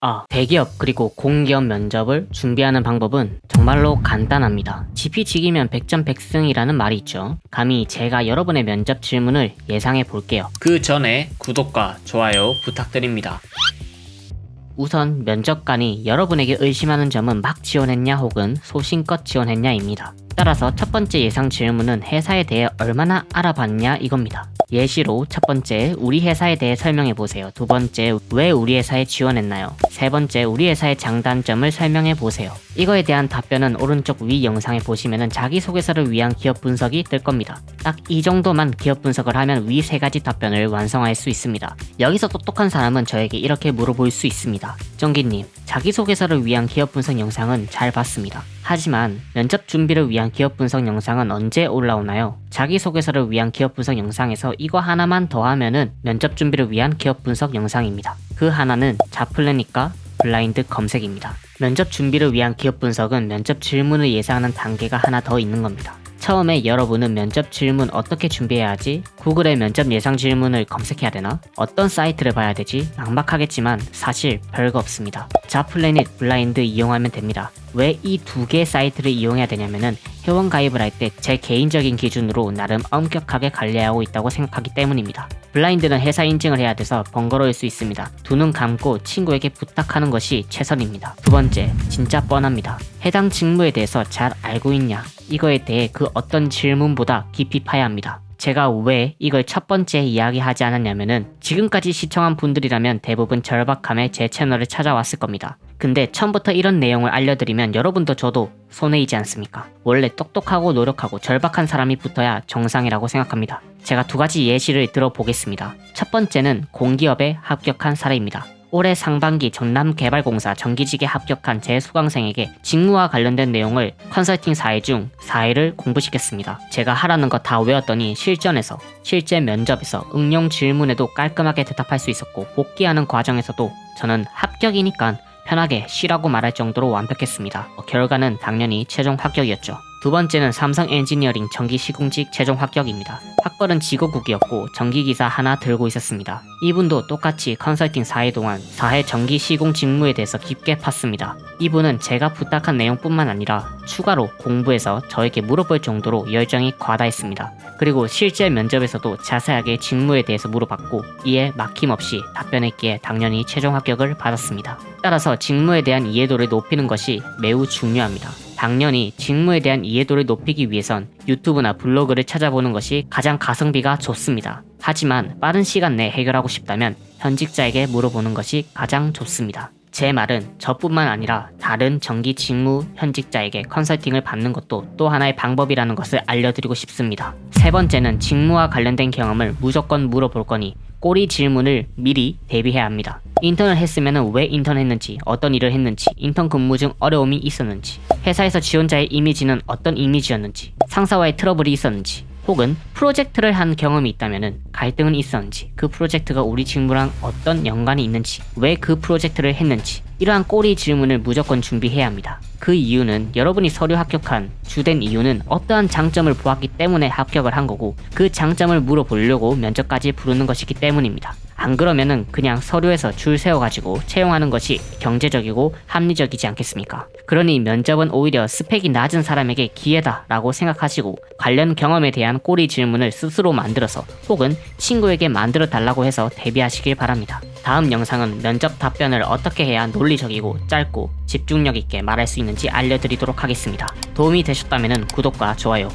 아, 대기업 그리고 공기업 면접을 준비하는 방법은 정말로 간단합니다. 지피지기면 백전백승이라는 말이 있죠. 감히 제가 여러분의 면접 질문을 예상해 볼게요. 그 전에 구독과 좋아요 부탁드립니다. 우선 면접관이 여러분에게 의심하는 점은 막 지원했냐 혹은 소신껏 지원했냐입니다. 따라서 첫 번째 예상 질문은 회사에 대해 얼마나 알아봤냐 이겁니다. 예시로 첫 번째 우리 회사에 대해 설명해 보세요. 두 번째 왜 우리 회사에 지원했나요? 세 번째 우리 회사의 장단점을 설명해 보세요. 이거에 대한 답변은 오른쪽 위 영상에 보시면은 자기소개서를 위한 기업 분석이 뜰 겁니다. 딱 이 정도만 기업 분석을 하면 위 세 가지 답변을 완성할 수 있습니다. 여기서 똑똑한 사람은 저에게 이렇게 물어볼 수 있습니다. 정기님, 자기소개서를 위한 기업 분석 영상은 잘 봤습니다. 하지만 면접 준비를 위한 기업 분석 영상은 언제 올라오나요? 자기소개서를 위한 기업 분석 영상에서 이거 하나만 더 하면은 면접 준비를 위한 기업 분석 영상입니다. 그 하나는 자플래니까 블라인드 검색입니다. 면접 준비를 위한 기업 분석은 면접 질문을 예상하는 단계가 하나 더 있는 겁니다. 처음에 여러분은 면접 질문 어떻게 준비해야 하지? 구글에 면접 예상 질문을 검색해야 되나? 어떤 사이트를 봐야 되지? 막막하겠지만 사실 별거 없습니다. 자플래닛 블라인드 이용하면 됩니다. 왜 이 두 개의 사이트를 이용해야 되냐면은 회원 가입을 할 때 제 개인적인 기준으로 나름 엄격하게 관리하고 있다고 생각하기 때문입니다. 블라인드는 회사 인증을 해야 돼서 번거로울 수 있습니다. 두 눈 감고 친구에게 부탁하는 것이 최선입니다. 두 번째, 진짜 뻔합니다. 해당 직무에 대해서 잘 알고 있냐? 이거에 대해 그 어떤 질문보다 깊이 파야 합니다. 제가 왜 이걸 첫 번째 이야기하지 않았냐면은 지금까지 시청한 분들이라면 대부분 절박함에 제 채널을 찾아왔을 겁니다. 근데 처음부터 이런 내용을 알려드리면 여러분도 저도 손해이지 않습니까? 원래 똑똑하고 노력하고 절박한 사람이 붙어야 정상이라고 생각합니다. 제가 두 가지 예시를 들어보겠습니다. 첫 번째는 공기업에 합격한 사례입니다. 올해 상반기 전남개발공사 정기직에 합격한 제 수강생에게 직무와 관련된 내용을 컨설팅 4회 중 4회를 공부시켰습니다. 제가 하라는 거 다 외웠더니 실전에서 실제 면접에서 응용 질문에도 깔끔하게 대답할 수 있었고 복귀하는 과정에서도 저는 합격이니까 편하게 쉬라고 말할 정도로 완벽했습니다. 어, 결과는 당연히 최종 합격이었죠. 두 번째는 삼성 엔지니어링 전기 시공직 최종 합격입니다. 학벌은 직업국이었고 전기기사 하나 들고 있었습니다. 이분도 똑같이 컨설팅 4회 동안 4회 전기 시공 직무에 대해서 깊게 팠습니다. 이분은 제가 부탁한 내용뿐만 아니라 추가로 공부해서 저에게 물어볼 정도로 열정이 과다했습니다. 그리고 실제 면접에서도 자세하게 직무에 대해서 물어봤고 이에 막힘없이 답변했기에 당연히 최종 합격을 받았습니다. 따라서 직무에 대한 이해도를 높이는 것이 매우 중요합니다. 당연히 직무에 대한 이해도를 높이기 위해선 유튜브나 블로그를 찾아보는 것이 가장 가성비가 좋습니다. 하지만 빠른 시간 내에 해결하고 싶다면 현직자에게 물어보는 것이 가장 좋습니다. 제 말은 저뿐만 아니라 다른 전기 직무 현직자에게 컨설팅을 받는 것도 또 하나의 방법이라는 것을 알려드리고 싶습니다. 세 번째는 직무와 관련된 경험을 무조건 물어볼 거니 꼬리 질문을 미리 대비해야 합니다. 인턴을 했으면 왜 인턴 했는지, 어떤 일을 했는지, 인턴 근무 중 어려움이 있었는지, 회사에서 지원자의 이미지는 어떤 이미지였는지, 상사와의 트러블이 있었는지, 혹은 프로젝트를 한 경험이 있다면 갈등은 있었는지, 그 프로젝트가 우리 직무랑 어떤 연관이 있는지, 왜 그 프로젝트를 했는지, 이러한 꼬리 질문을 무조건 준비해야 합니다. 그 이유는 여러분이 서류 합격한 주된 이유는 어떠한 장점을 보았기 때문에 합격을 한 거고 그 장점을 물어보려고 면접까지 부르는 것이기 때문입니다. 안 그러면은 그냥 서류에서 줄 세워가지고 채용하는 것이 경제적이고 합리적이지 않겠습니까? 그러니 면접은 오히려 스펙이 낮은 사람에게 기회다라고 생각하시고 관련 경험에 대한 꼬리 질문을 스스로 만들어서 혹은 친구에게 만들어 달라고 해서 대비하시길 바랍니다. 다음 영상은 면접 답변을 어떻게 해야 논리적이고 짧고 집중력 있게 말할 수 있는지 알려드리도록 하겠습니다. 도움이 되셨다면 구독과 좋아요